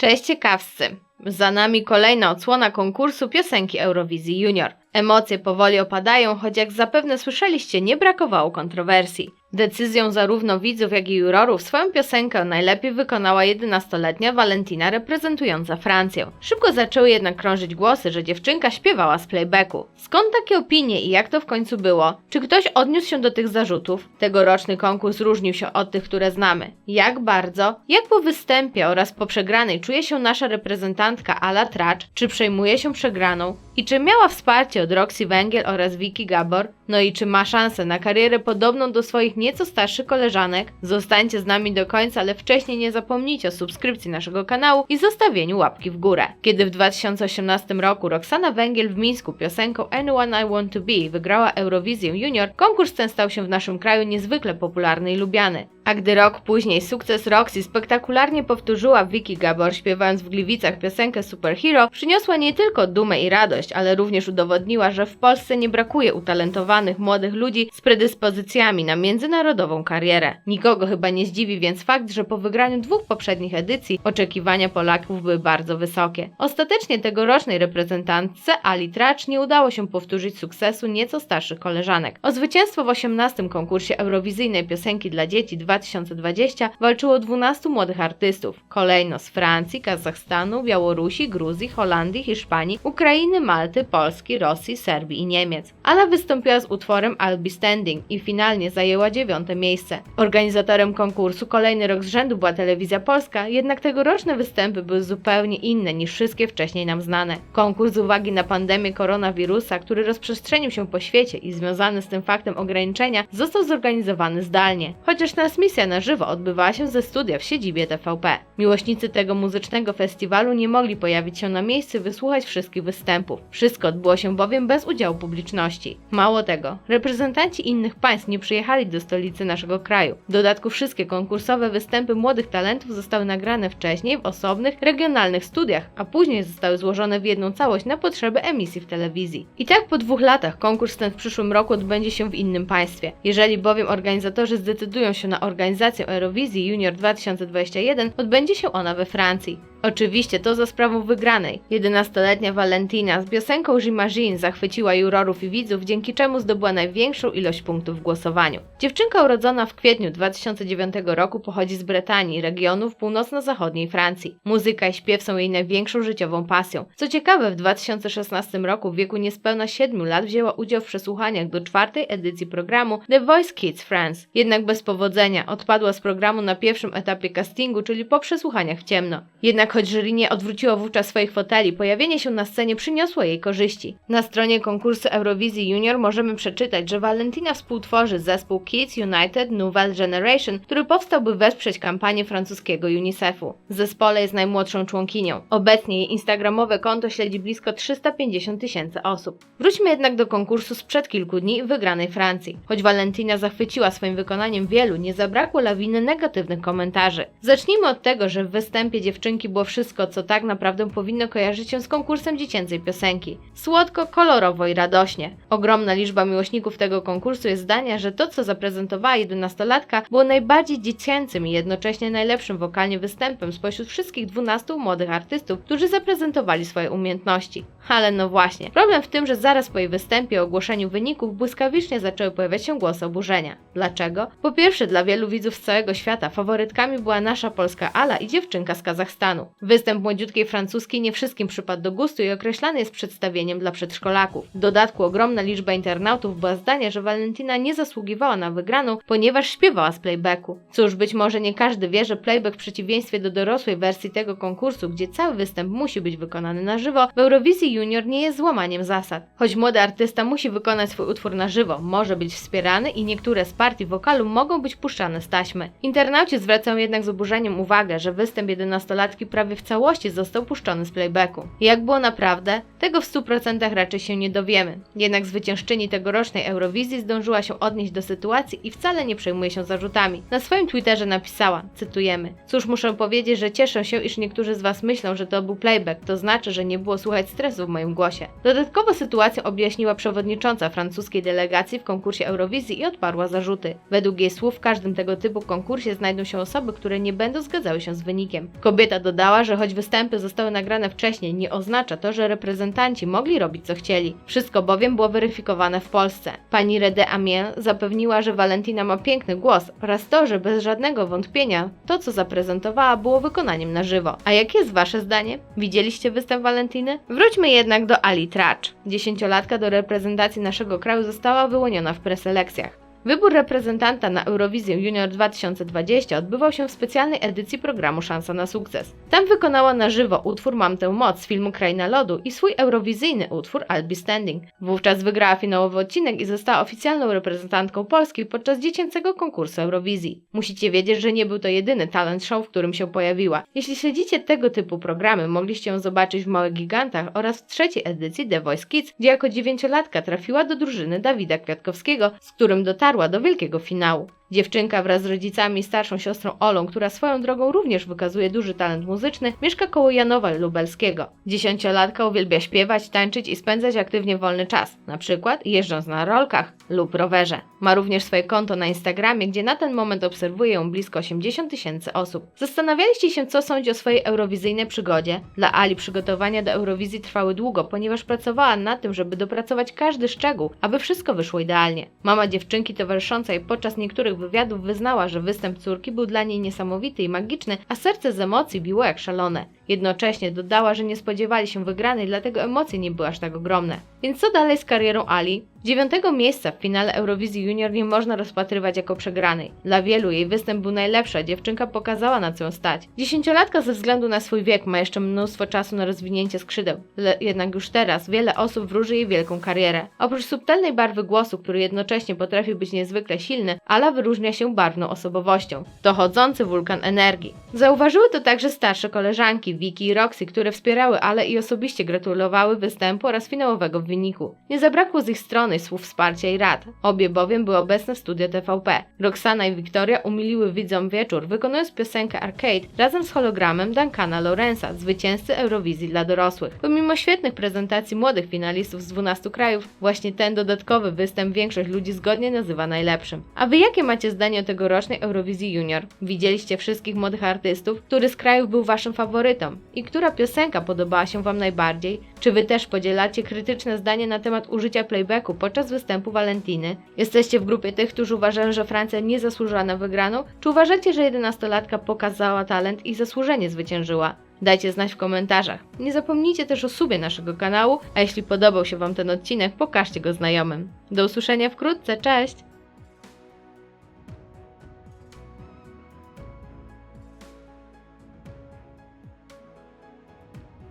Cześć ciekawscy! Za nami kolejna odsłona konkursu piosenki Eurowizji Junior. Emocje powoli opadają, choć jak zapewne słyszeliście, nie brakowało kontrowersji. Decyzją zarówno widzów, jak i jurorów swoją piosenkę najlepiej wykonała 11-letnia Valentina reprezentująca Francję. Szybko zaczęły jednak krążyć głosy, że dziewczynka śpiewała z playbacku. Skąd takie opinie i jak to w końcu było? Czy ktoś odniósł się do tych zarzutów? Tegoroczny konkurs różnił się od tych, które znamy. Jak bardzo? Jak po występie oraz po przegranej czuje się nasza reprezentantka Ala Tracz? Czy przejmuje się przegraną? I czy miała wsparcie od Roxy Węgiel oraz Vicky Gabor? No i czy ma szansę na karierę podobną do swoich nieco starszych koleżanek? Zostańcie z nami do końca, ale wcześniej nie zapomnijcie o subskrypcji naszego kanału i zostawieniu łapki w górę. Kiedy w 2018 roku Roxana Węgiel w Mińsku piosenką Anyone I Want To Be wygrała Eurowizję Junior, konkurs ten stał się w naszym kraju niezwykle popularny i lubiany. A gdy rok później sukces Roxy spektakularnie powtórzyła Vicky Gabor śpiewając w Gliwicach piosenkę Superhero, przyniosła nie tylko dumę i radość, ale również udowodniła, że w Polsce nie brakuje utalentowanych młodych ludzi z predyspozycjami na międzynarodową karierę. Nikogo chyba nie zdziwi więc fakt, że po wygraniu dwóch poprzednich edycji oczekiwania Polaków były bardzo wysokie. Ostatecznie tegorocznej reprezentantce Ali Tracz nie udało się powtórzyć sukcesu nieco starszych koleżanek. O zwycięstwo w 18 konkursie Eurowizyjnej Piosenki dla Dzieci 2020 walczyło 12 młodych artystów. Kolejno z Francji, Kazachstanu, Białorusi, Gruzji, Holandii, Hiszpanii, Ukrainy, Malty, Polski, Rosji, Serbii i Niemiec. Ala wystąpiła z utworem I'll Be Standing i finalnie zajęła dziewiąte miejsce. Organizatorem konkursu kolejny rok z rzędu była Telewizja Polska, jednak tegoroczne występy były zupełnie inne niż wszystkie wcześniej nam znane. Konkurs z uwagi na pandemię koronawirusa, który rozprzestrzenił się po świecie i związane z tym faktem ograniczenia, został zorganizowany zdalnie. Chociaż transmisja na żywo odbywała się ze studia w siedzibie TVP. Miłośnicy tego muzycznego festiwalu nie mogli pojawić się na miejscu wysłuchać wszystkich występów. Wszystko odbyło się bowiem bez udziału publiczności. Mało tego, reprezentanci innych państw nie przyjechali do stolicy naszego kraju. W dodatku wszystkie konkursowe występy młodych talentów zostały nagrane wcześniej w osobnych, regionalnych studiach, a później zostały złożone w jedną całość na potrzeby emisji w telewizji. I tak po dwóch latach konkurs ten w przyszłym roku odbędzie się w innym państwie. Jeżeli bowiem organizatorzy zdecydują się na organizację Eurowizji Junior 2021, odbędzie się ona we Francji. Oczywiście to za sprawą wygranej. 11-letnia Valentina z piosenką J'imagine zachwyciła jurorów i widzów, dzięki czemu zdobyła największą ilość punktów w głosowaniu. Dziewczynka urodzona w kwietniu 2009 roku pochodzi z Brytanii, regionu w północno-zachodniej Francji. Muzyka i śpiew są jej największą życiową pasją. Co ciekawe, w 2016 roku w wieku niespełna 7 lat wzięła udział w przesłuchaniach do czwartej edycji programu The Voice Kids France. Jednak bez powodzenia odpadła z programu na pierwszym etapie castingu, czyli po przesłuchaniach w ciemno. Jednak choć jury nie odwróciło wówczas swoich foteli, pojawienie się na scenie przyniosło jej korzyści. Na stronie konkursu Eurowizji Junior możemy przeczytać, że Valentina współtworzy zespół Kids United Nouvelle Generation, który powstał by wesprzeć kampanię francuskiego UNICEF-u. W zespole jest najmłodszą członkinią. Obecnie jej instagramowe konto śledzi blisko 350 tysięcy osób. Wróćmy jednak do konkursu sprzed kilku dni wygranej Francji. Choć Valentina zachwyciła swoim wykonaniem wielu, nie zabrakło lawiny negatywnych komentarzy. Zacznijmy od tego, że w występie dziewczynki było wszystko, co tak naprawdę powinno kojarzyć się z konkursem dziecięcej piosenki. Słodko, kolorowo i radośnie. Ogromna liczba miłośników tego konkursu jest zdania, że to, co zaprezentowała jedenastolatka, było najbardziej dziecięcym i jednocześnie najlepszym wokalnie występem spośród wszystkich 12 młodych artystów, którzy zaprezentowali swoje umiejętności. Ale no właśnie, problem w tym, że zaraz po jej występie i ogłoszeniu wyników błyskawicznie zaczęły pojawiać się głosy oburzenia. Dlaczego? Po pierwsze, dla wielu widzów z całego świata faworytkami była nasza polska Ala i dziewczynka z Kazachstanu. Występ młodziutkiej francuskiej nie wszystkim przypadł do gustu i określany jest przedstawieniem dla przedszkolaków. W dodatku ogromna liczba internautów była zdania, że Valentina nie zasługiwała na wygraną, ponieważ śpiewała z playbacku. Cóż, być może nie każdy wie, że playback w przeciwieństwie do dorosłej wersji tego konkursu, gdzie cały występ musi być wykonany na żywo, w Eurowizji Junior nie jest złamaniem zasad. Choć młody artysta musi wykonać swój utwór na żywo, może być wspierany i niektóre z partii wokalu mogą być puszczane z taśmy. Internauci zwracają jednak z oburzeniem uwagę, że występ 11-latki prawie w całości został puszczony z playbacku. Jak było naprawdę? Tego w 100% raczej się nie dowiemy. Jednak zwyciężczyni tegorocznej Eurowizji zdążyła się odnieść do sytuacji i wcale nie przejmuje się zarzutami. Na swoim Twitterze napisała, cytujemy: Cóż, muszę powiedzieć, że cieszę się, iż niektórzy z Was myślą, że to był playback, to znaczy, że nie było słuchać stresu w moim głosie. Dodatkowo sytuację objaśniła przewodnicząca francuskiej delegacji w konkursie Eurowizji i odparła zarzuty. Według jej słów w każdym tego typu konkursie znajdą się osoby, które nie będą zgadzały się z wynikiem. Kobieta dodała, Dodała, że choć występy zostały nagrane wcześniej, nie oznacza to, że reprezentanci mogli robić co chcieli. Wszystko bowiem było weryfikowane w Polsce. Pani Rede Amiel zapewniła, że Valentina ma piękny głos oraz to, że bez żadnego wątpienia to, co zaprezentowała, było wykonaniem na żywo. A jakie jest Wasze zdanie? Widzieliście występ Valentiny? Wróćmy jednak do Ali Tracz. Dziesięciolatka do reprezentacji naszego kraju została wyłoniona w preselekcjach. Wybór reprezentanta na Eurowizję Junior 2020 odbywał się w specjalnej edycji programu Szansa na sukces. Tam wykonała na żywo utwór Mam tę moc z filmu Kraina Lodu i swój eurowizyjny utwór I'll Be Standing. Wówczas wygrała finałowy odcinek i została oficjalną reprezentantką Polski podczas dziecięcego konkursu Eurowizji. Musicie wiedzieć, że nie był to jedyny talent show, w którym się pojawiła. Jeśli śledzicie tego typu programy, mogliście ją zobaczyć w Małych Gigantach oraz w trzeciej edycji The Voice Kids, gdzie jako dziewięciolatka trafiła do drużyny Dawida Kwiatkowskiego, z którym dotarła do wielkiego finału. Dziewczynka wraz z rodzicami i starszą siostrą Olą, która swoją drogą również wykazuje duży talent muzyczny, mieszka koło Janowa Lubelskiego. Dziesięciolatka uwielbia śpiewać, tańczyć i spędzać aktywnie wolny czas, na przykład jeżdżąc na rolkach lub rowerze. Ma również swoje konto na Instagramie, gdzie na ten moment obserwuje ją blisko 80 tysięcy osób. Zastanawialiście się, co sądzi o swojej eurowizyjnej przygodzie? Dla Ali przygotowania do Eurowizji trwały długo, ponieważ pracowała nad tym, żeby dopracować każdy szczegół, aby wszystko wyszło idealnie. Mama dziewczynki towarzysząca jej podczas niektórych wywiadów wyznała, że występ córki był dla niej niesamowity i magiczny, a serce z emocji biło jak szalone. Jednocześnie dodała, że nie spodziewali się wygranej, dlatego emocje nie były aż tak ogromne. Więc co dalej z karierą Ali? Dziewiątego miejsca w finale Eurowizji Junior nie można rozpatrywać jako przegranej. Dla wielu jej występ był najlepszy, dziewczynka pokazała na co ją stać. Dziesięciolatka ze względu na swój wiek ma jeszcze mnóstwo czasu na rozwinięcie skrzydeł, Le jednak już teraz wiele osób wróży jej wielką karierę. Oprócz subtelnej barwy głosu, który jednocześnie potrafi być niezwykle silny, Ala wyróżnia się barwną osobowością. Dochodzący wulkan energii. Zauważyły to także starsze koleżanki Vicky i Roxy, które wspierały Ale i osobiście gratulowały występu oraz finałowego wyniku. Nie zabrakło z ich strony słów wsparcia i rad. Obie bowiem były obecne w studio TVP. Roxana i Wiktoria umiliły widzom wieczór, wykonując piosenkę Arcade razem z hologramem Duncana Lorenza, zwycięzcy Eurowizji dla dorosłych. Pomimo świetnych prezentacji młodych finalistów z 12 krajów, właśnie ten dodatkowy występ większość ludzi zgodnie nazywa najlepszym. A wy jakie macie zdanie o tegorocznej Eurowizji Junior? Widzieliście wszystkich młodych artystów? Który z krajów był waszym faworytą? I która piosenka podobała się wam najbardziej? Czy wy też podzielacie krytyczne zdanie na temat użycia playbacku podczas występu Valentiny? Jesteście w grupie tych, którzy uważają, że Francja nie zasłużyła na wygraną? Czy uważacie, że 11-latka pokazała talent i zasłużenie zwyciężyła? Dajcie znać w komentarzach. Nie zapomnijcie też o subie naszego kanału, a jeśli podobał się Wam ten odcinek, pokażcie go znajomym. Do usłyszenia wkrótce, cześć!